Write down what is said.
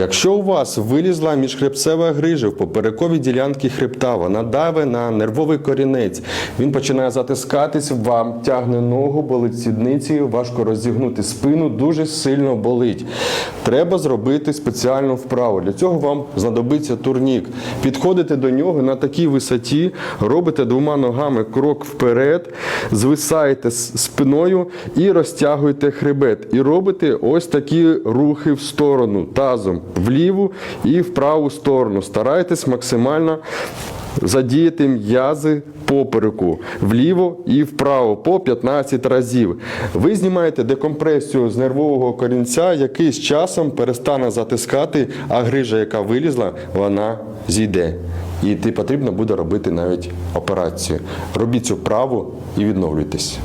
Якщо у вас вилізла міжхребцева грижа в поперековій ділянці хребта, вона даве на нервовий корінець, він починає затискатись, вам тягне ногу, болить сідниці, важко розігнути спину, дуже сильно болить. Треба зробити спеціальну вправу. Для цього вам знадобиться турнік. Підходите до нього на такій висоті, робите двома ногами крок вперед, звисаєте спиною і розтягуєте хребет. І робите ось такі рухи в сторону, тазом в ліву і в праву сторону. Старайтесь максимально задіяти м'язи попереку вліво і вправо по 15 разів. Ви знімаєте декомпресію з нервового корінця, який з часом перестане затискати, а грижа, яка вилізла, вона зійде. І ти потрібно буде робити навіть операцію. Робіть цю вправу і відновлюйтесь.